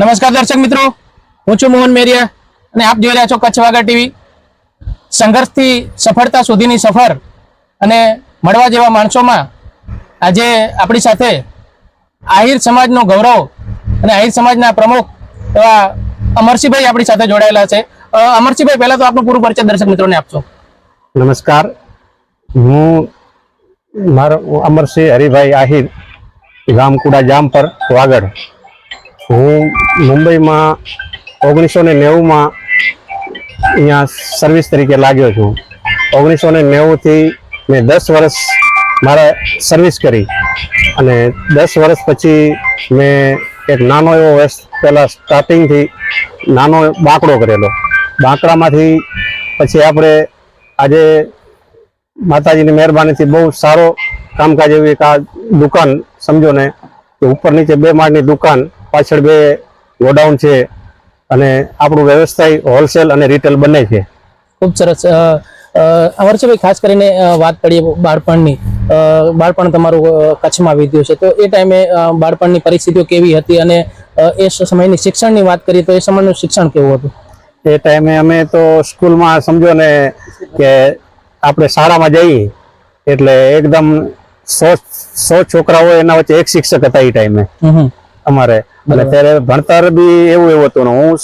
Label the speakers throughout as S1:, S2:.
S1: નમસ્કાર દર્શક મિત્રો. હું છું મોહન મેરિયા અને આપ જોઈ રહ્યા છો કચ્છ વાગા ટીવી. સંઘર્ષથી સફળતા સુધીની સફર અને મળવા જેવા માણસોમાં આજે આપણી સાથે આહિર સમાજનો ગૌરવ અને આહિર સમાજના પ્રમુખ એવા અમરસિંહભાઈ આપણી સાથે જોડાયેલા છે. અમરસિંહભાઈ, પહેલા તો આપનું પૂરું પરિચય દર્શક મિત્રોને આપશો.
S2: નમસ્કાર. હું મારો અમરસિંહ હરિભાઈ આહિર ગામ જામ પર વાગડ. હું મુંબઈમાં ઓગણીસો ને નેવુંમાં અહીંયા સર્વિસ તરીકે લાગ્યો છું. ઓગણીસો ને નેવુંથી મેં દસ વર્ષ મારે સર્વિસ કરી અને દસ વર્ષ પછી મેં એક નાનો એવો વર્ષ પહેલાં સ્ટાર્ટિંગથી નાનો બાંકડો કરેલો. બાંકડામાંથી પછી આપણે આજે માતાજીની મહેરબાનીથી બહુ સારો કામકાજ એવી એક આ દુકાન, સમજો ને, કે ઉપર નીચે બે માળની દુકાન પાછળ બે ગોડાઉન છે અને આપણું વ્યવસાય હોલસેલ અને રિટેલ બંને છે.
S1: ખૂબ સરસ. અમરસિંહભાઈ ખાસ કરીને વાત કરીએ બાળપણની. બાળપણ તમારું કચ્છમાં વીત્યું છે. તો એ ટાઈમે બાળપણની પરિસ્થિતિઓ કેવી હતી અને એ સમયની શિક્ષણની વાત કરીએ તો એ સમયનું શિક્ષણ કેવું હતું?
S2: એ ટાઈમે અમે તો સ્કૂલમાં સમજો ને કે આપણે શાળામાં જઈએ એટલે એકદમ સો સો છોકરાઓ એના વચ્ચે એક શિક્ષક હતા એ ટાઈમે. અમારે. અને ત્યારે ભણતર બી એવું એવું હતું હું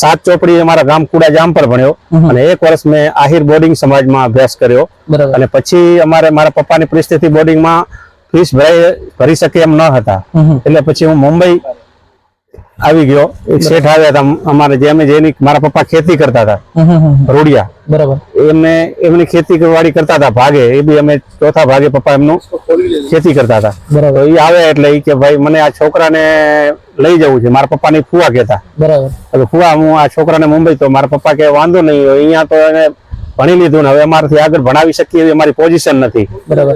S2: સાત ચોપડી અમારા ગામ કુડા જામ પર ભણ્યો. અને એક વર્ષ મેં આહિર બોર્ડિંગ સમાજમાં અભ્યાસ કર્યો. અને પછી અમારે મારા પપ્પાની પરિસ્થિતિ બોર્ડિંગમાં ફીસ ભરાઈ ભરી શકે એમ ન હતા. એટલે પછી હું મુંબઈ આવી ગયો. શેઠ આવ્યા હતા અમારે જે અમે જેની મારા પપ્પા ખેતી કરતા હતા. રોડિયા.
S1: બરાબર.
S2: એમને એમની ખેતી વાડી કરતા હતા ભાગે એ બી અમે ચોથા ભાગે પપ્પા એમનું ખેતી કરતા હતા.
S1: બરાબર.
S2: તો એ આવે એટલે કે ભાઈ મને આ છોકરાને લઈ જવું છે મારા પપ્પાની ફુવા કહેતા.
S1: બરાબર.
S2: ફુવા હું આ છોકરાને મુંબઈ તો મારા પપ્પા કે વાંધો નહીં અહીંયા તો એને ભણી લીધું ને હવે અમારાથી આગળ ભણાવી શકીએ એવી અમારી પોઝિશન નથી.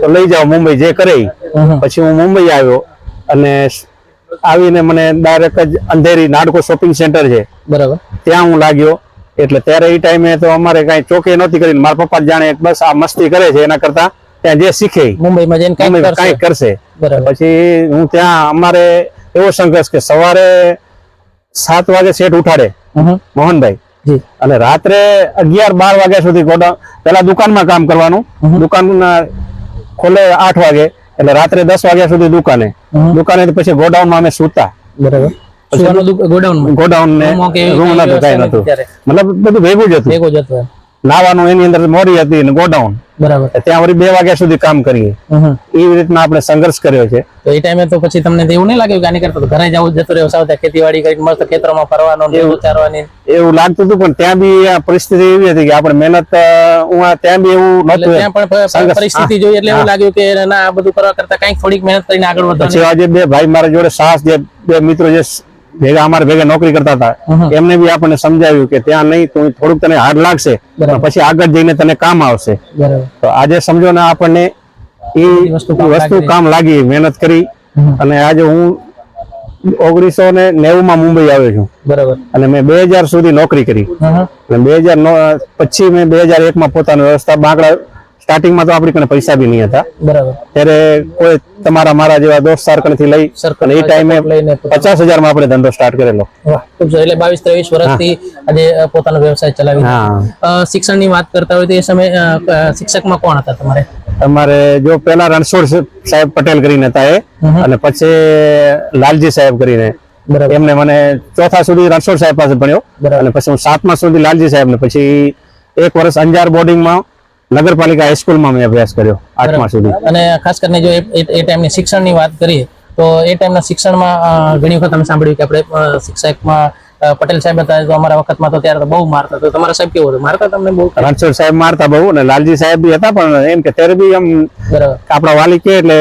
S2: તો લઈ જાઓ મુંબઈ જે કરે. પછી હું મુંબઈ આવ્યો અને આવીને મને ડાયરેક્ટ જ અંધેરી નાડકો શોપિંગ સેન્ટર છે.
S1: બરાબર.
S2: ત્યાં હું લાગ્યો. એટલે ત્યારે એ ટાઈમે તો અમારે કઈ ચોકી નહોતી કરીને મારા પપ્પા જાણે બસ આ મસ્તી કરે છે એના કરતા ત્યાં જે શીખે
S1: મુંબઈમાં જઈને
S2: કઈ
S1: કરશે.
S2: પછી હું ત્યાં અમારે એવો સંઘર્ષ કે સવારે સાત વાગે સેટ ઉઠાડે. મોહનભાઈ. અને રાત્રે અગિયાર બાર વાગ્યા સુધી પેલા દુકાનમાં કામ કરવાનું. દુકાન ખોલે આઠ વાગે. એટલે રાત્રે દસ વાગ્યા સુધી દુકાને. દુકાને પછી ગોડાઉનમાં અમે સૂતા.
S1: બરાબર. ગોડાઉન
S2: ગોડાઉન ને
S1: રૂમો
S2: રૂમ
S1: કઈ
S2: નતું મતલબ બધું ભેગું જ હતું.
S1: ભેગું જ હતો.
S2: નાવાનું એની અંદર મોરી હતી ને ગોડાઉન.
S1: બરાબર.
S2: ત્યાં વળી બે વાગ્યા સુધી કામ કરીએ. એવી રીતના આપણે સંઘર્ષ કર્યો છે.
S1: તો એ ટાઈમે તો પછી તમને એવું નહીં લાગ્યું કે આની કરતા ઘરે જવું જતો રહ્યો સાવ ખેતીવાડી કરી મસ્ત ખેતરોમાં ફરવાનો ને ઉતારવાની
S2: એવું લાગતું હતું પણ ત્યાં બી આ પરિસ્થિતિ એવી હતી કે આપણે મહેનત ત્યાં બી એવું નહોતું
S1: ત્યાં પણ પરિસ્થિતિ જોઈ એટલે એવું લાગ્યું કે ના આ બધું કરવા કરતા કંઈક થોડીક મહેનત કરીને આગળ વધવાનું.
S2: પછી આજે બે ભાઈ મારા જોડે સાહસ જે બે મિત્રો જે ભેગા અમારે ભેગા નોકરી કરતા હતા. એમને બી આપણને સમજાવ્યું કે ત્યાં નહીં તો થોડુંક તને હાર્ડ લાગશે પછી આગળ જઈને તને કામ આવશે. તો આજે સમજો ને આપણને એ
S1: વસ્તુ કામ લાગી.
S2: મહેનત કરી. અને આજે હું ઓગણીસો ને નેવું માં મુંબઈ આવ્યો છું.
S1: બરાબર.
S2: અને મેં બે હજાર સુધી નોકરી કરી. અને બે હજાર પછી મેં બે હજાર એક માં પોતાની વ્યવસ્થા બાંકડા સ્ટાર્ટિંગમાં તો આપણી કને પૈસા બી નહીં હતા.
S1: બરાબર.
S2: ત્યારે કોઈ તમારા મારા જેવા દોસ્તથી લઈ અને એ ટાઈમે પચાસ હજારમાં આપણે ધંધો સ્ટાર્ટ કરેલો.
S1: એટલે બાવીસ ત્રેવીસ વર્ષથી આજે પોતાનો વ્યવસાય ચલાવી શિક્ષણની વાત કરતા હોય તો એ સમય શિક્ષકમાં કોણ હતા તમારે?
S2: તમારે જો પેલા રણછોડ સાહેબ પટેલ કરીને હતા એ. અને પછી લાલજી સાહેબ કરીને.
S1: બરાબર.
S2: એમને મને ચોથા સુધી રણછોડ સાહેબ પાસે ભણ્યો.
S1: બરાબર.
S2: અને પછી હું સાતમા સુધી લાલજી સાહેબ ને પછી એક વર્ષ અંજાર બોર્ડિંગમાં નગરપાલિકા હાઈસ્કૂલમાં મેં અભ્યાસ કર્યો આઠમા સુધી.
S1: અને ખાસ કરીને જો એ- ટાઈમની શિક્ષણની વાત કરીએ તો એ ટાઈમના શિક્ષણમાં ઘણી વખત અમે સાંભળ્યું કે આપણે શિક્ષકમાં પટેલ સાહેબ હતા તો અમારા વખતમાં તો ત્યારે તો બહુ મારતા તો તમારા સાહેબ કેવું હતું? મારતા તમને બહુ?
S2: રણછોડ સાહેબ મારતા બહુ અને લાલજી સાહેબ બી હતા પણ એમ કે ત્યારે બી
S1: એમ
S2: આપણા વાલી કે એટલે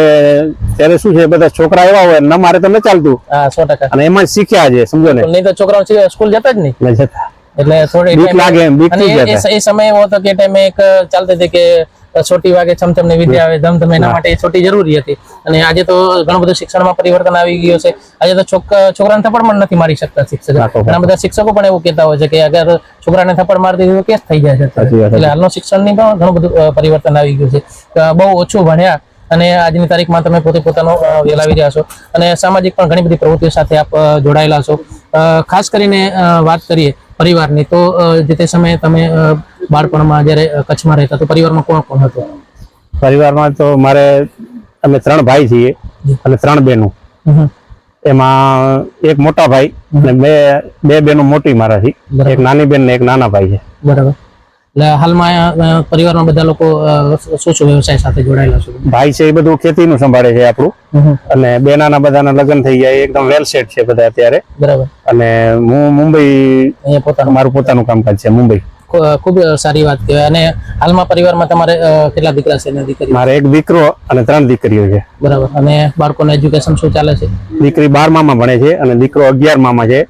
S2: ત્યારે શું છે બધા છોકરા એવા હોય ન મારે તો ન ચાલતું.
S1: હા સો ટકા.
S2: અને એમાં શીખ્યા છે સમજો ને.
S1: નહીં તો છોકરાઓ સ્કૂલ જતા જ નહીં?
S2: જતા.
S1: એટલે થોડી
S2: બીક લાગે બીક
S1: થઈ
S2: જતા.
S1: એ સમય એવો હતો કે ટાઈમે એક ચાલતી હતી કે છોટી વાગે છમછમની વિદ્યા આવે ધમધમ એના માટે છોટી જરૂરી હતી. અને આજે તો ઘણું બધું શિક્ષણમાં પરિવર્તન આવી ગયું છે. આજે તો છોકરાને થપ્પડ પણ નથી મારી શકતા શિક્ષક. ઘણા બધા શિક્ષકો પણ એવું કહેતા હોય છે કે અગર છોકરાને થપ્પડ મારી દીધું તો કેસ થઈ જાય છે એટલે હાલનું શિક્ષણની પણ ઘણું બધું પરિવર્તન આવી ગયું છે. બહુ ઓછું ભણ્યા અને આજની તારીખમાં તમે પોતે પોતાનો વેલાવી રહ્યા છો. અને સામાજિક પણ ઘણી બધી પ્રવૃત્તિઓ સાથે આપ જોડાયેલા છો. ખાસ કરીને વાત કરીએ પરિવારની. તો જે તે સમયે તમે બાળપણમાં જ્યારે કચ્છમાં રહેતા તો પરિવારમાં કોણ કોણ હતું?
S2: પરિવારમાં તો મારે અમે ત્રણ ભાઈ છીએ અને ત્રણ બહેનો. એમાં એક મોટા ભાઈ અને બે બે બહેનો મોટી મારાથી એક નાની બેન ને એક નાના ભાઈ છે.
S1: બરાબર. એટલે હાલમાં પરિવારમાં બધા લોકો શું શું વ્યવસાય સાથે જોડાયેલા છે?
S2: ભાઈ છે એ બધું ખેતીનું સંભાળે છે આપણું. અને બેનાના બધાના લગ્ન થઈ ગયા એકદમ વેલ સેટ છે બધા અત્યારે.
S1: બરાબર.
S2: અને હું મુંબઈ
S1: અહીંયા પોતાનું.
S2: મારું પોતાનું કામકાજ છે મુંબઈ.
S1: ખૂબ સારી વાત કહેવાય. અને હાલમાં પરિવારમાં તમારે કેટલા દીકરા છે અને દીકરી
S2: મારે એક દીકરો અને ત્રણ દીકરીઓ છે.
S1: બરાબર. અને બાળકોનું એજ્યુકેશન શું ચાલે છે?
S2: દીકરી બારમામાં ભણે છે અને દીકરો અગિયારમામાં છે.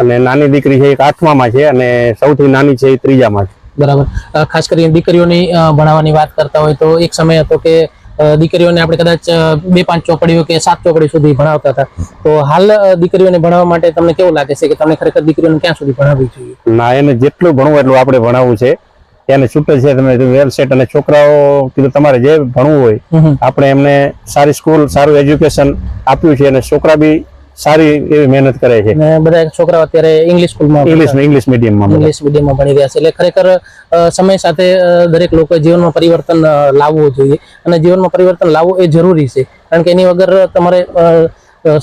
S2: અને નાની દીકરી છે એક આઠમામાં છે અને સૌથી નાની છે એ ત્રીજામાં છે.
S1: બરાબર. ખાસ કરીને દીકરીઓની ભણાવવાની વાત કરતા હોય તો એક સમય હતો કે દીકરીઓને આપણે કદાચ બે પાંચ ચોપડીઓ કે સાત ચોપડી સુધી ભણાવતા હતા. તો હાલ દીકરીઓને ભણાવવા માટે તમને કેવું લાગે છે કે તમને ખરેખર દીકરીઓને ક્યાં સુધી ભણાવવી જોઈએ?
S2: ના એને જેટલું ભણવું એટલું આપણે ભણાવવું છે. એને છૂટે છે તમે વેલ સેટ અને છોકરાઓ કીધું તમારે જે ભણવું હોય આપણે એમને સારી સ્કૂલ સારું એજ્યુકેશન આપ્યું છે અને છોકરા બી સારી એવી મહેનત કરે છે.
S1: અને બધા છોકરાઓ અત્યારે ઇંગ્લિશ સ્કૂલમાં
S2: ઇંગ્લિશ ઇંગ્લિશ મીડિયમમાં
S1: ઇંગ્લિશ મીડિયમમાં ભણી. રહ્યા છે. એટલે ખરેખર સમય સાથે દરેક લોકો જીવનમાં પરિવર્તન લાવવું જોઈએ અને જીવનમાં પરિવર્તન લાવવું એ જરૂરી છે. કારણ કે એની વગર તમારે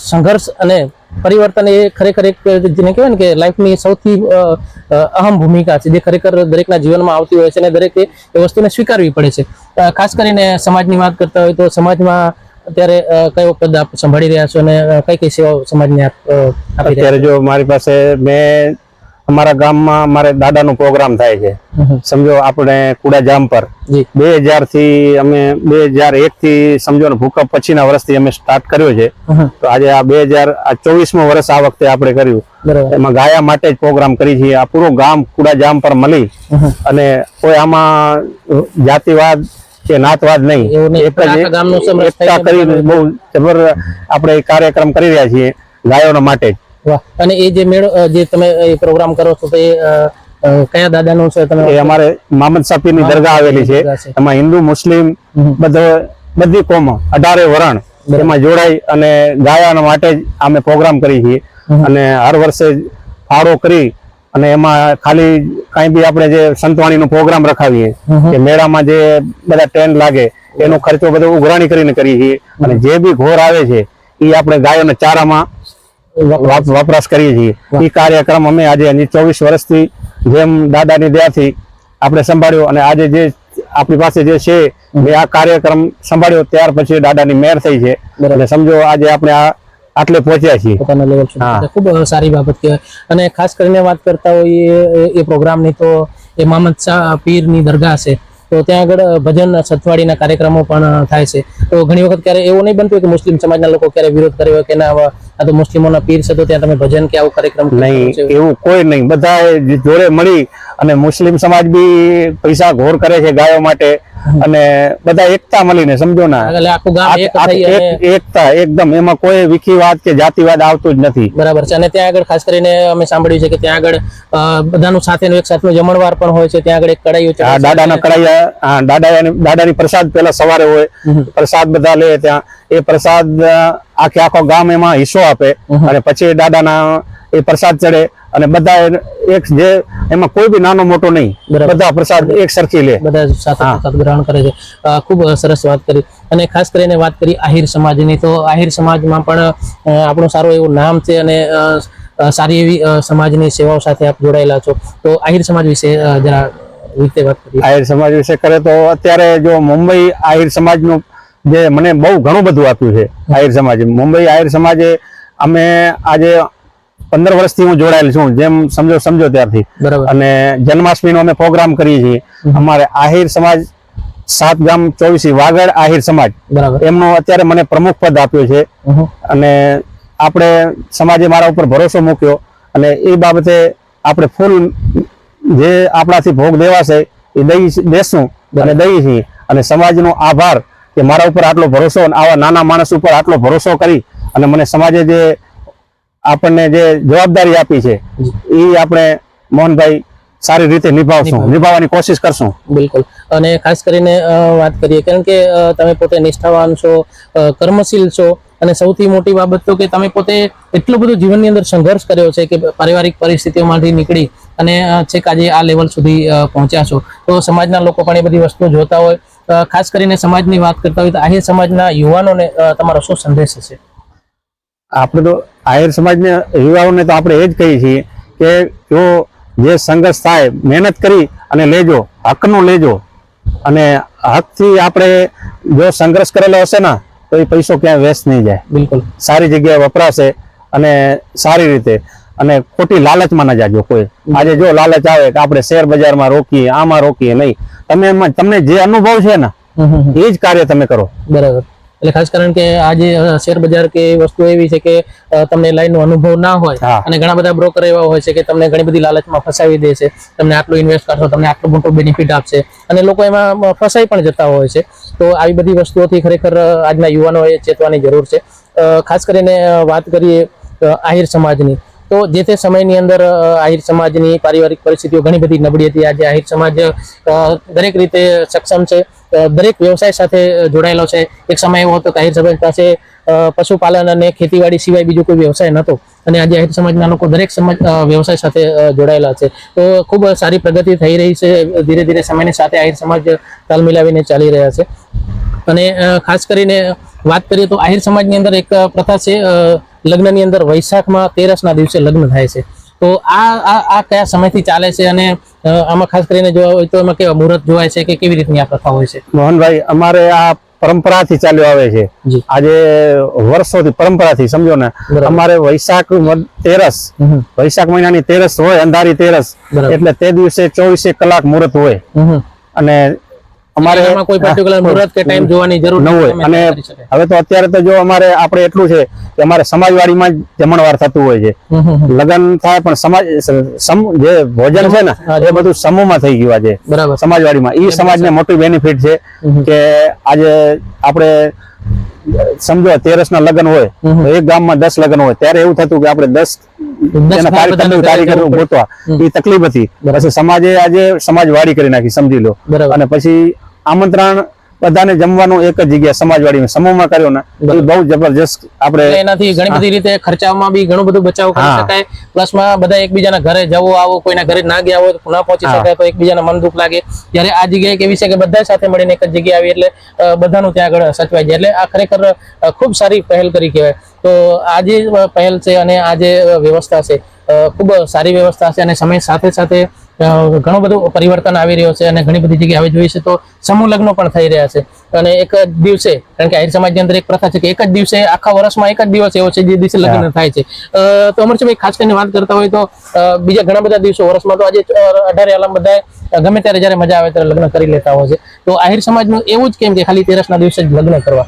S1: સંઘર્ષ અને પરિવર્તન એ ખરેખર એક જેને કહેવાય ને કે લાઈફની સૌથી અહમ ભૂમિકા છે. જે ખરેખર દરેકના જીવનમાં આવતી હોય છે અને દરેકે એ વસ્તુને સ્વીકારવી પડે છે. ખાસ કરીને સમાજની વાત કરતા હોય તો સમાજમાં અત્યારે કયો પદ આપ સંભાળી રહ્યા છો અને કઈ કઈ સેવાઓ સમાજને આપ આપી
S2: અત્યારે જો મારી પાસે મેં અમારા ગામમાં મારે દાદાનો પ્રોગ્રામ થાય છે. સમજો આપણે કુડાજામ પર. બે હજારથી અમે બે હજાર એક થી સમજો ને ભૂકંપ પછીના વર્ષથી અમે સ્ટાર્ટ કર્યો છે. તો આજે આ બે હજાર ચોવીસમું વર્ષ આ વખતે આપણે કર્યું. એમાં ગાયા માટે જ પ્રોગ્રામ કરી છીએ. આ પૂરું ગામ કુડાજામ પર મળી. અને કોઈ આમાં જાતિવાદ કે નાતવાદ નહીં. એક જ એકતા
S1: થઈને
S2: બહુ જબર આપણે કાર્યક્રમ કરી રહ્યા છીએ ગાયોના માટે.
S1: અને એ જે મેળો જે તમે પ્રોગ્રામ કરો છો તો એ કયા દાદાનું છે તમે?
S2: એ અમારે મામદ સાપીની દરગાહ આવેલી છે. એમાં હિન્દુ મુસ્લિમ. બધો બધી કોમ અઢારે વરણ એમાં જોડાઈ અને ગાયાના માટે જ અમે પ્રોગ્રામ કરી છીએ. અને હર વર્ષે ફાળો કરી અને એમાં ખાલી કઈ બી આપણે જે સંતવાણીનો પ્રોગ્રામ રખાવીએ કે મેળામાં જે બધા ટેન્ટ લાગે એનો ખર્ચો બધો ઉઘરાણી કરીને કરીએ છીએ. અને જે બી ઘોર આવે છે એ આપણે ગાયોના ચારામાં વાપ- વપરાશ કરીએ છીએ. એ કાર્યક્રમ અમે આજે હજી ચોવીસ વર્ષથી જેમ દાદાની દયાથી આપણે સંભાળ્યો અને આજે જે આપણી પાસે જે છે મેં આ કાર્યક્રમ સંભાળ્યો ત્યાર પછી દાદાની મેર થઈ છે. એટલે સમજો આજે આપણે આ આટલે પહોંચ્યા છીએ.
S1: પોતાના લેવલ સુધી. ખૂબ સારી બાબત કહેવાય. અને ખાસ કરીને વાત કરતા હોઈએ એ- પ્રોગ્રામની તો એ મામદ શાહ પીરની દરગાહ છે. તો ત્યાં આગળ ભજન સતવાડીના કાર્યક્રમો પણ થાય છે. તો ઘણી વખત ક્યારે એવું નહીં બનતું કે મુસ્લિમ સમાજના લોકો ક્યારે વિરોધ કર્યો કે ના આ તો મુસ્લિમોના પીર છે તો ત્યાં તમે ભજન કે આવો કાર્યક્રમ
S2: નહીં એવું કોઈ નહીં. બધા જોડે મળી અને મુસ્લિમ સમાજ બી પૈસા ઘોર કરે છે ગાયો માટે. અને બધા એકતા મળીને સમજો ના. એકતા એકદમ એમાં કોઈ વિખીવાદ કે જાતિવાદ આવતું જ નથી.
S1: બરાબર છે. અને ત્યાં આગળ ખાસ કરીને અમે સાંભળ્યું છે કે ત્યાં આગળ બધાનું સાથેનું એક સાથનું જમણવાર પણ હોય છે. ત્યાં આગળ એક કડાઈઓ છે.
S2: દાદાના કડાઈ હા દાદા દાદાની પ્રસાદ પેલા સવારે હોય પ્રસાદ બધા લે ત્યાં. એ પ્રસાદ આખે આખો ગામ એમાં હિસ્સો આપે અને પછી દાદાના એ પ્રસાદ ચડે. અને બધા એક જે એમાં કોઈ બી નાનો મોટો નહીં. બધા પ્રસાદ એક સરખી લે.
S1: બધા સાથે ગ્રહણ કરે છે. ખૂબ સરસ વાત કરી. અને ખાસ કરીને વાત કરી આહિર સમાજની તો આહિર સમાજમાં પણ આપણું સારું એવું નામ છે અને સારી એવી સમાજની સેવાઓ સાથે આપ જોડાયેલા છો. તો આહિર સમાજ વિશે જરા વિગતે વાત કરી
S2: આહિર સમાજ વિશે કરે તો અત્યારે જો મુંબઈ આહિર સમાજનું જે મને બહુ ઘણું બધું આપ્યું છે આહિર સમાજે. મુંબઈ આહિર સમાજે અમે આજે પંદર વર્ષથી હું જોડાયેલ છું. જેમ સમજો સમજો ત્યારથી. અને જન્માષ્ટમીનો અમે પ્રોગ્રામ કરીએ છીએ. અમારે આહિર સમાજ સાત ગામ ચોવીસી વાગડ આહિર સમાજ.
S1: બરાબર.
S2: એમનો અત્યારે મને પ્રમુખ પદ આપ્યો છે. અને આપણે સમાજે મારા ઉપર ભરોસો મૂક્યો. અને એ બાબતે આપણે ફૂલ જે આપણાથી ભોગ દેવાશે એ દઈ દેશું અને દઈએ છીએ. અને સમાજનો આભાર કે મારા ઉપર આટલો ભરોસો અને આવા નાના માણસ ઉપર આટલો ભરોસો કરી અને મને સમાજે જે આપણને જે જવાબદારી આપી છે એ આપણે મોહનભાઈ સારી રીતે નિભાવશું નિભાવવાની કોશિશ કરશું.
S1: બિલકુલ. અને ખાસ કરીને વાત કરીએ કારણ કે તમે પોતે નિષ્ઠાવાન છો કર્મશીલ છો અને સૌથી મોટી બાબત તો કે તમે પોતે એટલું બધું જીવનની અંદર સંઘર્ષ કર્યો છે કે પારિવારિક પરિસ્થિતિઓમાંથી નીકળી અને છેક આજે આ લેવલ સુધી પહોંચ્યા છો. તો સમાજના લોકો પણ એ બધી વસ્તુ જોતા હોય. ખાસ કરીને સમાજની વાત કરતા હોય તો આહિર સમાજના યુવાનોને તમારો શું સંદેશ હશે?
S2: આપણે તો આહિર સમાજને યુવાઓને તો આપણે એ જ કહીએ છીએ કે જો જે સંઘર્ષ થાય મહેનત કરી અને લેજો હકનું લેજો. અને હકથી આપણે જો સંઘર્ષ કરેલો હશે ને તો એ પૈસો ક્યાંય વેસ્ટ નહીં જાય.
S1: બિલકુલ.
S2: સારી જગ્યાએ વપરાશે અને સારી રીતે અને ખોટી લાલચમાં ન જાજો કોઈ. આજે જો લાલચ આવે કે આપણે શેર બજારમાં રોકીએ આમાં રોકીએ નહીં. તમે એમાં તમને જે અનુભવ છે ને. એ જ કાર્ય તમે કરો.
S1: બરાબર. એટલે ખાસ કારણ કે આજે શેર બજાર કે વસ્તુ એવી છે કે તમને લાઈનનો અનુભવ ના હોય અને ઘણા બધા બ્રોકર એવા હોય છે કે તમને ઘણી બધી લાલચમાં ફસાવી દે છે તમને આટલું ઇન્વેસ્ટ કરશો તમને આટલું મોટું બેનિફિટ આપશે. અને લોકો એમાં ફસાઈ પણ જતા હોય છે. તો આવી બધી વસ્તુઓથી ખરેખર આજના યુવાનોએ ચેતવાની જરૂર છે. ખાસ કરીને વાત કરીએ આહિર સમાજની. તો જે તે સમયની અંદર આહિર સમાજની પારિવારિક પરિસ્થિતિઓ ઘણી બધી નબળી હતી. આજે આહિર સમાજ દરેક રીતે સક્ષમ છે. દરેક વ્યવસાય સાથે જોડાયેલો છે. એક સમય એવો હતો કે આહિર સમાજ પાસે પશુપાલન અને ખેતીવાડી સિવાય બીજો કોઈ વ્યવસાય નહોતો અને આજે આહિર સમાજના લોકો દરેક સમાજ વ્યવસાય સાથે જોડાયેલા છે. તો ખૂબ સારી પ્રગતિ થઈ રહી છે. ધીરે ધીરે સમયની સાથે આહિર સમાજ તાલ મિલાવીને ચાલી રહ્યા છે. અને ખાસ કરીને વાત કરીએ તો આહિર સમાજની અંદર એક પ્રથા છે લગ્નની અંદર વૈશાખમાં તેરસના દિવસે લગ્ન થાય છે. તો આ આ આ કયા સમયથી ચાલે છે અને આમાં ખાસ કરીને જોવા હોય તો એમાં કેવા મુહૂર્ત જોવાય છે કે કેવી રીતની આ પ્રથા હોય છે?
S2: મોહનભાઈ અમારે આ પરંપરાથી ચાલ્યો આવે છે. આજે વર્ષોથી પરંપરાથી સમજો ને? અમારે વૈશાખ તેરસ. વૈશાખ મહિનાની તેરસ હોય અંધારી તેરસ. એટલે તે દિવસે ચોવીસે કલાક મુહૂર્ત હોય. અને અમારે
S1: કોઈ પર્ટિક્યુલર મુહૂર્ત કે ટાઈમ જોવાની જરૂર
S2: ન હોય. અને હવે તો અત્યારે તો જો અમારે આપણે એટલું છે કે અમારે સમાજવાડીમાં જ જમણવાર થતું હોય છે. લગ્ન થાય પણ સમાજ જે ભોજન છે ને એ બધું સમૂહમાં થઈ ગયું આજે.
S1: બરાબર.
S2: સમાજવાડીમાં. એ સમાજને મોટી બેનિફિટ છે કે આજે આપણે સમજો તેરસ ના લગ્ન હોય તો એક ગામમાં દસ લગ્ન હોય. ત્યારે એવું થતું કે આપણે દસ ગોતવા એ તકલીફ હતી. પછી સમાજે આજે સમાજવાડી કરી નાખી સમજી લો. અને પછી આમંત્રણ બધાને જમવાનું એક જ જગ્યા સમાજવાડી સમૂહમાં કર્યો ને એ બહુ જબરજસ્ત આપણે
S1: એનાથી ઘણી બધી રીતે ખર્ચામાં બી ઘણું બધું બચાવ કરી. શકાય. પ્લસમાં બધા એકબીજાના ઘરે જવો આવો કોઈના ઘરે ના ગયા હોય તો ના પહોંચી શકાય તો એકબીજાના મન દુઃખ લાગે. જ્યારે આ જગ્યાએ કેવી છે કે બધા સાથે મળીને એક જ જગ્યાએ આવી એટલે બધાનું ત્યાં આગળ સચવાઈ જાય. એટલે આ ખરેખર ખૂબ સારી પહેલ કરી કહેવાય. તો આ જે પહેલ છે અને આ જે વ્યવસ્થા છે ખૂબ સારી વ્યવસ્થા છે અને સમય સાથે સાથે ઘણું બધું પરિવર્તન આવી રહ્યો છે અને ઘણી બધી જગ્યાએ હવે જોઈએ છે તો સમૂહ લગ્નો પણ થઈ રહ્યા છે. અને એક જ દિવસે કારણ કે આહિર સમાજની અંદર એક પ્રથા છે કે એક જ દિવસે આખા વર્ષમાં એક જ દિવસ એવો છે જે દિવસે લગ્ન થાય છે. તો અમરસિંહભાઈ ખાસ કરીને વાત કરતા હોય તો બીજા ઘણા બધા દિવસો વર્ષમાં તો આજે અઢારે આલમ બધા ગમે ત્યારે જ્યારે મજા આવે ત્યારે લગ્ન કરી લેતા હોય છે. તો આહિર સમાજનું એવું જ કેમ કે ખાલી તેરસના દિવસે જ લગ્ન કરવા?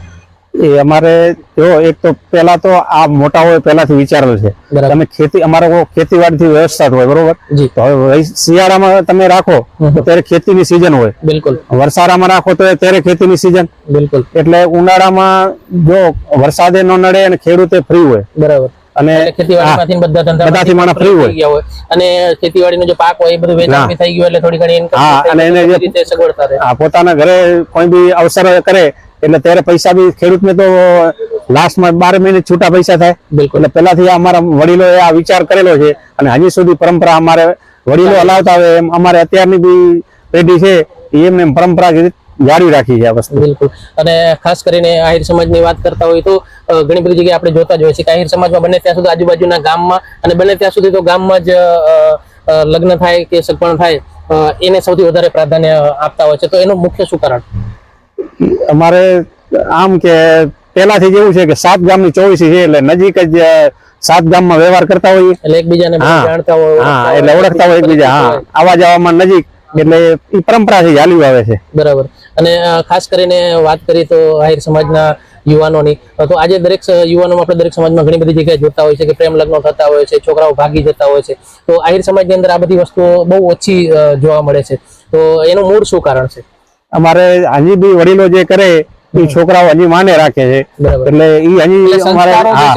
S2: એ અમારે જો એક તો પેલા તો આ મોટા હોય પહેલાથી વિચારેલ છે. તમે ખેતી અમારે ખેતીવાડીથી વ્યવસ્થા હોય બરોબર? તો હવે શિયાળામાં તમે રાખો તો ત્યારે ખેતીની સિઝન હોય.
S1: બિલકુલ.
S2: વરસાડામાં રાખો તો ત્યારે ખેતીની સિઝન
S1: બિલકુલ.
S2: એટલે ઉનાળામાં જો વરસાદે ન નડે અને ખેડૂતે ફ્રી હોય.
S1: બરાબર.
S2: અને
S1: ખેતીવાડીમાંથી બધા ધંધા
S2: બધાથી માણસ ફ્રી હોય.
S1: ગયા હોય. અને ખેતીવાડીનો જે પાક હોય એ બધું વેચાણ થઈ ગયું એટલે થોડી ઘણી
S2: હા, અને એને જે-
S1: રીતે સગવડતા રહે.
S2: આ પોતાના ઘરે કોઈ બી અવસર કરે એટલે ત્યારે પૈસા બી ખેડૂતને તો લાસ્ટમાં બાર મહિને છૂટા પૈસા થાય.
S1: બિલકુલ.
S2: એટલે પહેલાથી અમારા વડીલોએ આ વિચાર કરેલો છે અને હજી સુધી પરંપરા અમારે વડીલો હલાવતા હોય એમ અમારે અત્યારની બી પેઢી છે એમને એમ પરંપરાગત જાળવી રાખી છે આ વસ્તુ.
S1: બિલકુલ. અને ખાસ કરીને આહિર સમાજની વાત કરતા હોય તો ઘણી બધી જગ્યાએ આપણે જોતા જ હોય છે કે આહિર સમાજમાં બને ત્યાં સુધી આજુબાજુના ગામમાં અને બને ત્યાં સુધી તો ગામમાં જ લગ્ન થાય કે સગપણ થાય એને સૌથી વધારે પ્રાધાન્ય આપતા હોય છે. તો એનું મુખ્ય શું કારણ?
S2: અમારે આમ કે પેલાથી એવું છે કે સાત ગામની ચોવીસી છે એટલે નજીક જ સાત ગામમાં વ્યવહાર કરતા હોઈએ.
S1: એટલે એકબીજાને જાણતા હોય
S2: હા એટલે ઓળખતા હોય એકબીજા. હા. આવા જવામાં નજીક એટલે એ પરંપરાથી ચાલ્યું આવે છે.
S1: બરાબર. અને ખાસ કરીને વાત કરીએ તો આહિર સમાજના યુવાનોની તો આજે દરેક યુવાનો યુવાનોમાં આપણે દરેક સમાજમાં ઘણી બધી જગ્યાએ જોતા હોય છે કે પ્રેમ લગ્ન થતા હોય છે છોકરાઓ ભાગી જતા હોય છે. તો આહિર સમાજની અંદર આ બધી વસ્તુઓ બહુ ઓછી જોવા મળે છે. તો એનું મૂળ શું કારણ છે?
S2: અમારે હજી બી વડીલો જે કરે એ છોકરાઓ હજી માને રાખે છે. એટલે એ હજી અમારે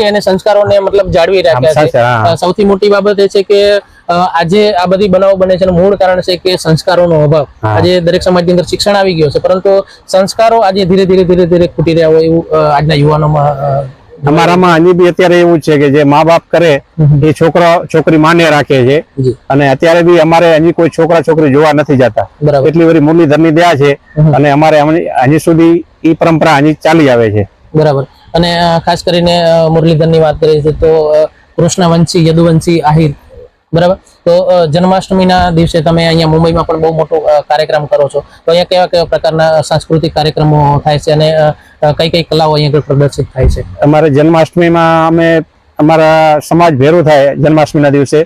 S1: એને સંસ્કારોને મતલબ જાળવી રાખ્યા છે. સૌથી મોટી બાબત એ છે કે આજે આ બધી બનાવો બને છે મૂળ કારણ છે કે સંસ્કારોનો અભાવ. આજે દરેક સમાજની અંદર શિક્ષણ આવી ગયું છે પરંતુ સંસ્કારો આજે ધીરે ધીરે ધીરે ધીરે ખૂટી રહ્યા હોય એવું આજના યુવાનોમાં
S2: અમારામાં હજી બી અત્યારે એવું છે કે જે મા બાપ કરે એ છોકરા છોકરી માને રાખે છે. અને અત્યારે બી અમારે હજી કોઈ છોકરા છોકરી જોવા નથી જતા. એટલી બધી મુરલીધરની દયા છે અને અમારે હજી સુધી ઈ પરંપરા હજી ચાલી આવે છે.
S1: બરાબર. અને ખાસ કરીને મુરલીધર મુરલીધરની વાત કરીએ છીએ તો કૃષ્ણવંશી યદુવંશી આહિર બરાબર? તો જન્માષ્ટમીના દિવસે તમે અહીંયા મુંબઈમાં પણ બહુ મોટો કાર્યક્રમ કરો છો. તો અહીંયા કેવા કેવા પ્રકારના સાંસ્કૃતિક કાર્યક્રમો થાય છે અને કઈ કઈ કલાઓ અહીંયા પ્રદર્શિત થાય છે?
S2: અમારે જન્માષ્ટમીમાં અમે અમારા સમાજ ભેરું થાય જન્માષ્ટમીના દિવસે.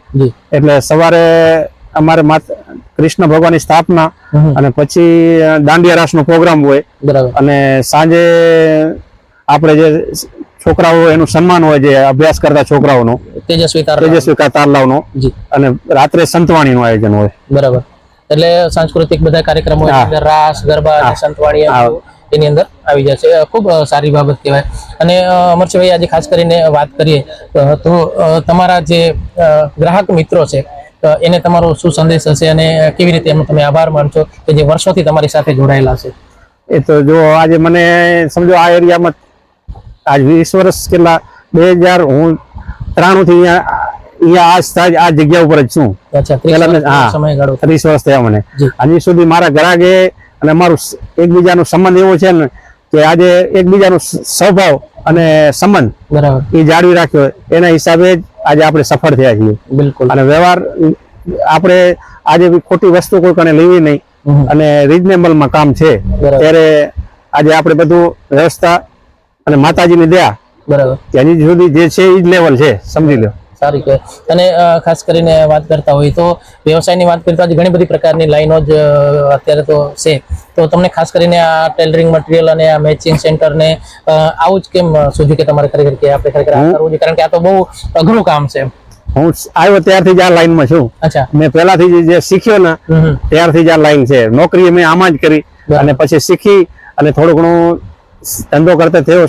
S2: એટલે સવારે અમારે કૃષ્ણ ભગવાનની સ્થાપના અને પછી દાંડિયા રાસનો પ્રોગ્રામ હોય.
S1: બરાબર.
S2: અને સાંજે આપણે જે છોકરાઓ એનું સન્માન હોય જે અભ્યાસ કરતા છોકરાઓનું.
S1: તેજસ્વી તાર
S2: તેજસ્વી તારલાવનો અને રાત્રે સંતવાણીનું આયોજન હોય.
S1: બરાબર. એટલે સાંસ્કૃતિક બધા કાર્યક્રમો રાસ ગરબા સંતવાણી એની અંદર આવી છે ખૂબ સારી બાબત કહેવાય. અને અમરસિંહભાઈ આજે ખાસ કરીને વાત કરીએ તો તમારા જે ગ્રાહક મિત્રો છે એને તમારો શું સંદેશ હશે અને કેવી રીતે એમનો તમે આભાર માનશો કે જે વર્ષોથી તમારી સાથે જોડાયેલા છે?
S2: એ તો જો આજે મને સમજો આ એરિયામાં આજ વીસ વર્ષ કેટલા? બે હજાર હું ત્રાણું થી અહીંયા અહીંયા આજ આ જગ્યા ઉપર જ છું. હા. ત્રીસ વર્ષ થયા મને. હજી સુધી મારા ગ્રાહકે અને અમારું એકબીજાનો સંબંધ એવો છે ને કે આજે એકબીજાનો સ્વભાવ અને સંબંધ એ જાળવી રાખ્યો. એના હિસાબે જ આજે આપણે સફળ થયા છીએ.
S1: બિલકુલ.
S2: અને વ્યવહાર આપણે આજે ખોટી વસ્તુ કોઈ કણે લેવી નહીં. અને રિઝનેબલમાં કામ છે. ત્યારે આજે આપણે બધું વ્યવસ્થા અને માતાજીની દયા
S1: બરાબર.
S2: હજી સુધી જે છે એ જ લેવલ છે સમજી લો.
S1: સારી કે અને ખાસ કરીને વાત કરતા હોય તો વ્યવસાયની વાત કરતા ઘણી બધી પ્રકારની લાઈનો જ અત્યારે તો છે. તો તમને ખાસ કરીને આ ટેલરિંગ મટીરિયલ અને આ મેચિંગ સેન્ટર ને આવું જ કેમ સુધી કે તમારે ખરેખર કે આપણે ખરેખર આ કરવું જોઈએ કારણ કે આ તો બહુ અઘરું કામ છે
S2: હું આવ્યો ત્યારથી જ આ લાઈનમાં છું.
S1: અચ્છા.
S2: મેં પહેલાથી જ જે શીખ્યો ને. ત્યારથી જ આ લાઈન છે. નોકરી મેં આમાં જ કરી અને પછી શીખી અને થોડું ઘણું ધંધો કરતા થયો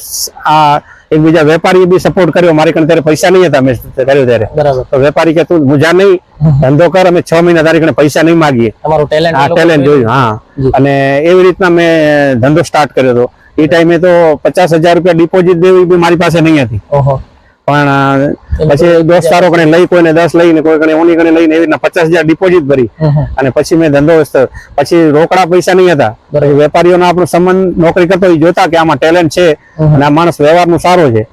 S2: આ એકબીજા વેપારીએ બી સપોર્ટ કર્યો. મારી કણ ત્યારે પૈસા નહીં હતા મેં કર્યો ત્યારે.
S1: બરાબર.
S2: તો વેપારી કે તું મુજા નહીં ધંધો કર અમે છ મહિના તારી કણે પૈસા નહીં માગીએ.
S1: તમારું ટેલેન્ટ
S2: જોયું હા. અને એવી રીતના મેં ધંધો સ્ટાર્ટ કર્યો હતો. એ ટાઈમે તો પચાસ હજાર રૂપિયા ડિપોઝિટ દેવી બી મારી પાસે નહીં હતી.
S1: ઓહો.
S2: પણ પછી દોસ્તારો કણે લઈ કોઈને દસ લઈને કોઈ કણે ઓની કણે લઈને એવી રીતના પચાસ હજાર ડિપોઝિટ ભરી. અને પછી મેં ધંધો પછી રોકડા પૈસા નહીં હતા. વેપારીઓનો આપણો સંબંધ નોકરી કરતો જોતા કે આમાં ટેલેન્ટ છે અને આ માણસ વ્યવહારનું સારો છે.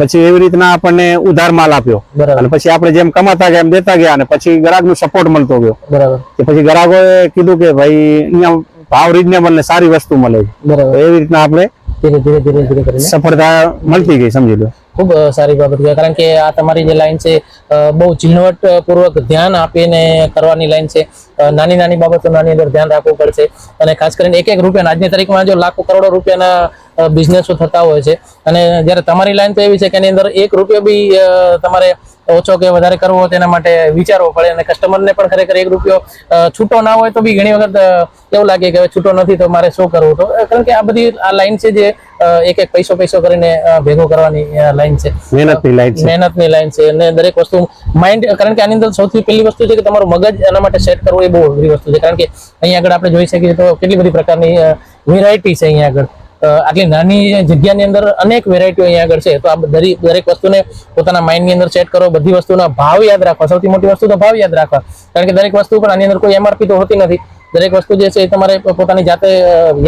S2: પછી એવી રીતના આપણને ઉધાર માલ આપ્યો. અને પછી આપણે જેમ કમાતા ગયા એમ દેતા ગયા અને પછી ગ્રાહકનો સપોર્ટ મળતો ગયો. પછી ગ્રાહકોએ કીધું કે ભાઈ અહીંયા ભાવ રિઝનેબલ ને સારી વસ્તુ મળે છે.
S1: બરાબર.
S2: એવી રીતના આપણે
S1: ધીરે ધીરે ધીરે ધીરે
S2: સફળતા મળતી ગઈ સમજી લો.
S1: ખૂબ સારી બાબત કહેવાય. કારણ કે આ તમારી જે લાઈન છે બહુ ઝીણવટપૂર્વક ધ્યાન આપીને કરવાની લાઈન છે. નાની નાની બાબતો નાની અંદર ધ્યાન રાખવું પડશે. અને ખાસ કરીને એક એક રૂપિયા આજની તારીખમાં જો લાખો કરોડો રૂપિયાના બિઝનેસો થતા હોય છે. અને જ્યારે તમારી લાઈન તો એવી છે કે એની અંદર એક રૂપિયો બી તમારે ઓછો કે વધારે કરવો તેના માટે વિચારવો પડે અને કસ્ટમરને પણ ખરેખર એક રૂપિયો છૂટો ના હોય તો બી ઘણી વખત એવું લાગે કે હવે છૂટો નથી તો મારે શું કરવું? તો કારણ કે આ બધી આ લાઈન છે જે એક એક પૈસો પૈસો કરીને ભેગો કરવાની લાઈન છે.
S2: મહેનતની લાઈન છે.
S1: મહેનતની લાઈન છે. અને દરેક વસ્તુ માઇન્ડ કારણ કે આની અંદર સૌથી પહેલી વસ્તુ છે કે તમારું મગજ એના માટે સેટ કરવું એ બહુ અઘરી વસ્તુ છે. કારણ કે અહીંયા આગળ આપણે જોઈ શકીએ તો કેટલી બધી પ્રકારની વેરાયટી છે અહીંયા આગળ. આટલી નાની જગ્યાની અંદર અનેક વેરાયટીઓ અહીંયા આગળ છે. તો આ દરેક દરેક વસ્તુને પોતાના માઇન્ડની અંદર સેટ કરો. બધી વસ્તુના ભાવ યાદ રાખવા. સૌથી મોટી વસ્તુ તો ભાવ યાદ રાખવા. કારણ કે દરેક વસ્તુ પણ આની અંદર કોઈ એમઆરપી તો હોતી નથી. દરેક વસ્તુ જે છે એ તમારે પોતાની જાતે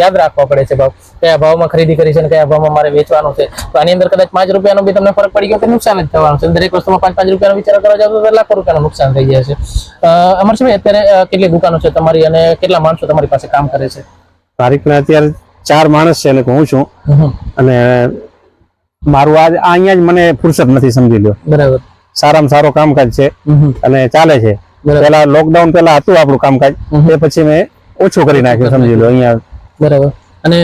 S1: યાદ રાખવા પડે છે ભાવ. કયા ભાવમાં ખરીદી કરી છે અને કયા ભાવમાં મારે વેચવાનું છે. તો આની અંદર કદાચ પાંચ રૂપિયાનો બી તમને ફરક પડી ગયો તો નુકસાન જ થવાનું છે. દરેક વસ્તુમાં પાંચ પાંચ રૂપિયાનો વિચાર કરવા જાવ તો લાખો રૂપિયાનું નુકસાન થઈ જાય છે. અમરસિંહભાઈ અત્યારે કેટલી દુકાનો છે તમારી અને કેટલા માણસો તમારી પાસે કામ કરે છે?
S2: તારીખના અત્યારે ચાર માણસ છે અને હું છું. અને મારું આજ આ અહીંયા જ મને ફુરસત નથી સમજી લ્યો.
S1: બરાબર.
S2: સારામાં સારો કામકાજ છે અને ચાલે છે. પેલા લોકડાઉન પેલા હતું આપણું કામકાજ. એ પછી મેં ઓછું કરી નાખ્યું સમજી લો અહીંયા.
S1: બરાબર. અને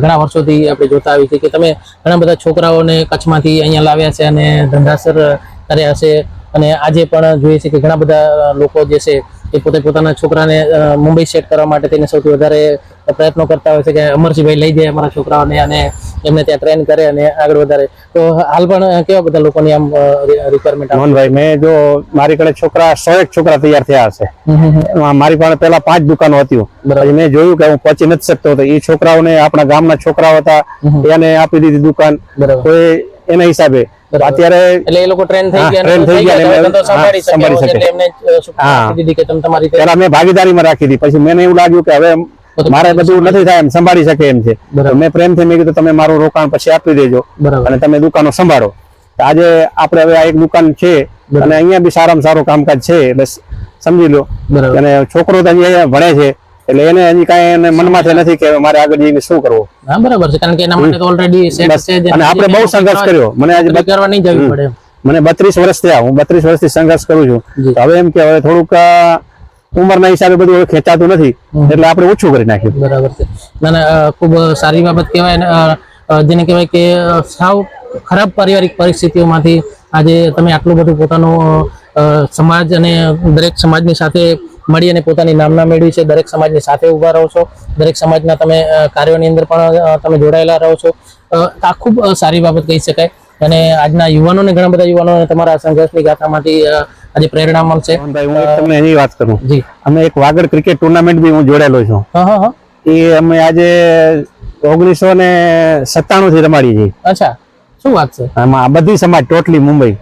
S1: ઘણા વર્ષોથી આપણે જોતા આવી છે કે તમે ઘણા બધા છોકરાઓને કચ્છમાંથી અહીંયા લાવ્યા છે અને ધંધાસર કર્યા છે. અને આજે પણ જોઈએ છે કે ઘણા બધા લોકો જે છે એ પોતે પોતાના છોકરાને મુંબઈ સેટ કરવા માટે તેને સૌથી વધારે પ્રયત્નો કરતા હોય છે કે અમરસિંહભાઈ લઈ જાય અમારા છોકરાઓને અને એમને ત્યાં ટ્રેન કરે અને આગળ વધારે. તો હાલ પણ કેવા બધા લોકોની આમ રિક્વાયરમેન્ટ
S2: મોહનભાઈ મેં જો મારી કડે છોકરા સો એક છોકરા તૈયાર થયા હશે. મારી પાસે પેલા પાંચ દુકાનો હતી.
S1: બરાબર.
S2: પછી મેં જોયું કે હું પહોંચી નથી શકતો હતો એ છોકરાઓને આપણા ગામના છોકરાઓ હતા એને આપી દીધી દુકાન.
S1: બરાબર.
S2: એના હિસાબે. અત્યારે
S1: એટલે એ લોકો ટ્રેન થઈ ગયા ટ્રેન
S2: થઈ ગયા
S1: એટલે સંભાળી શકે. એટલે એમને દીધી કે તમે તમારી
S2: પેલા મેં ભાગીદારીમાં રાખી હતી પછી મને એવું લાગ્યું કે હવે મારે બધું નથી થાય એમ સંભાળી શકે એમ છે. મેં પ્રેમથી મેં કીધું તમે મારું રોકાણ પછી આપી દેજો અને તમે દુકાનો સંભાળો. તો આજે આપણે હવે આ એક દુકાન છે અને અહીંયા બી સારામાં સારું કામકાજ છે એટલે સમજી લો. અને છોકરો તો અહીંયા ભણે છે. એટલે એને હજી કાંઈ એને મનમાં છે નથી કે મારે આગળ જઈને શું કરવું.
S1: હા બરાબર છે. કારણ કે એના માટે તો ઓલરેડી સેટ છે
S2: અને આપણે બહુ સંઘર્ષ કર્યો. મને આજે
S1: બગાડવા નહીં જવી પડે
S2: મને બત્રીસ વર્ષ થયા. હું બત્રીસ વર્ષથી સંઘર્ષ કરું છું. તો હવે એમ કે હવે થોડુંક ઉંમરના હિસાબે બધું ખેંચાતું નથી. એટલે આપણે ઓછું કરી નાખ્યું.
S1: બરાબર છે. ના ના ખૂબ સારી બાબત કહેવાય જેને કહેવાય કે સાવ ખરાબ પારિવારિક પરિસ્થિતિઓમાંથી આજે તમે આટલું બધું પોતાનું સમાજ અને દરેક સમાજની સાથે મળી અને પોતાની નામના મેળવી છે. દરેક સમાજની સાથે ઊભા રહો છો. દરેક સમાજના તમે કાર્યોની અંદર પણ તમે જોડાયેલા રહો છો. આ ખૂબ સારી બાબત કહી શકાય. અને આજના યુવાનોને ઘણા બધા યુવાનોને તમારા સંઘર્ષની ગાથામાંથી આજે પ્રેરણા મળશે.
S2: હું તમને એની વાત કરું.
S1: જી.
S2: અમે એક વાગડ ક્રિકેટ ટુર્નામેન્ટ બી હું જોડાયેલો છું. એ અમે આજે ઓગણીસો ને સત્તાણું થી રમાડી છે
S1: અચ્છા. શું વાત છે?
S2: આમાં આ બધી સમાજ ટોટલી મુંબઈ.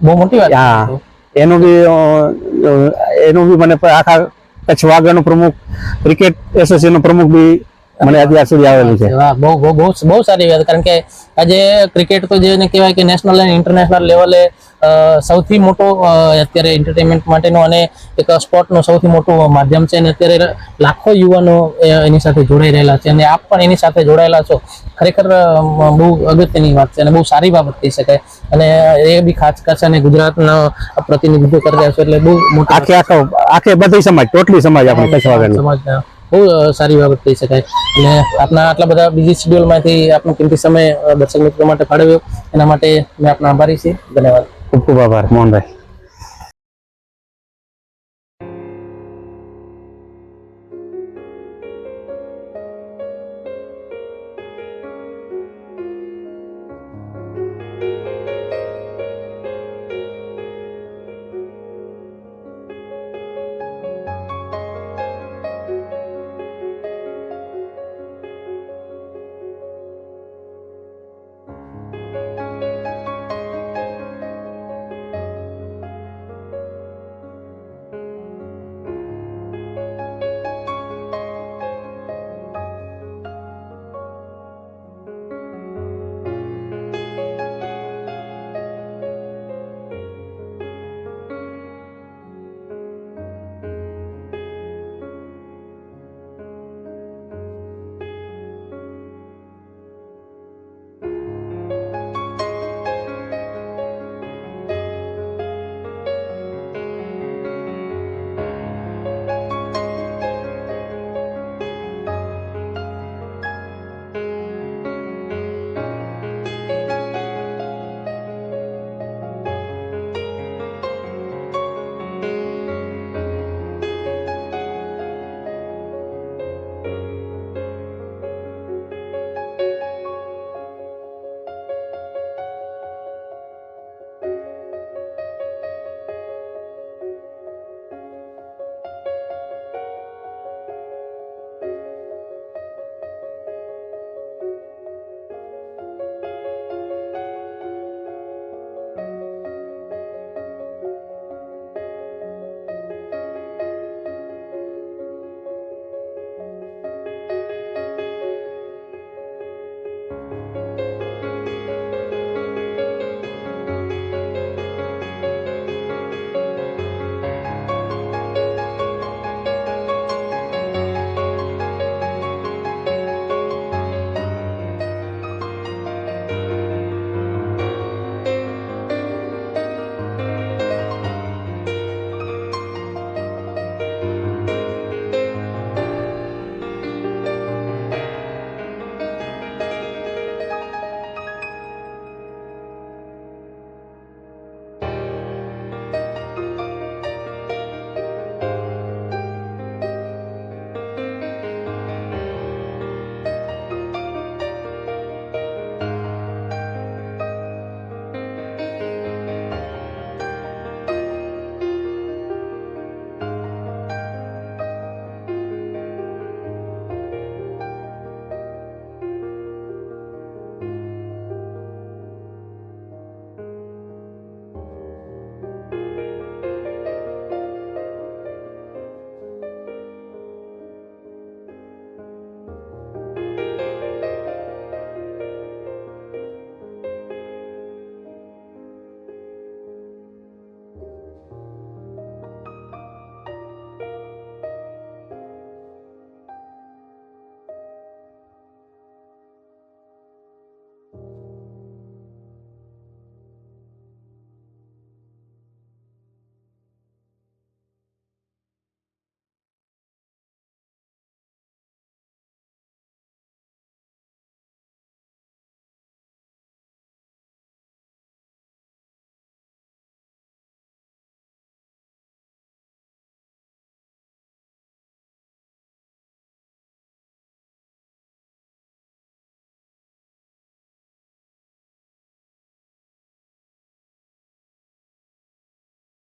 S1: બહુ મોટી વાત
S2: હા. એનું બી એનું બી મને આખા કચ્છ વાગડનો પ્રમુખ ક્રિકેટ એસોસિએશનનો પ્રમુખ બી મને અત્યાર સુધી આવેલું છે.
S1: બહુ બહુ બહુ સારી વાત. કારણ કે આજે ક્રિકેટ તો જેને કહેવાય કે નેશનલ અને ઇન્ટરનેશનલ લેવલે સૌથી મોટો અત્યારે એન્ટરટેનમેન્ટ માટેનો અને એક સ્પોર્ટનું સૌથી મોટું માધ્યમ છે. અને અત્યારે લાખો યુવાનો એની સાથે જોડાઈ રહેલા છે. અને આપ પણ એની સાથે જોડાયેલા છો. ખરેખર બહુ અગત્યની વાત છે અને બહુ સારી બાબત કહી શકાય. અને એ બી ખાસ ખાસ અને ગુજરાતનો પ્રતિનિધિત્વ કરી રહ્યા છો એટલે બહુ મોટી
S2: આખે આખો આખે બધી સમાજ ટોટલી સમાજ આપણે કચ્છ
S1: સમાજના બહુ સારી બાબત કહી શકાય. અને આપના આટલા બધા બીજી શેડ્યુલમાંથી આપનો કિંમતી સમય દર્શક મિત્રો માટે ફાળવ્યો. એના માટે મેં આપના આભારી છીએ. ધન્યવાદ.
S2: ખૂબ ખૂબ આભાર, મોહનભાઈ.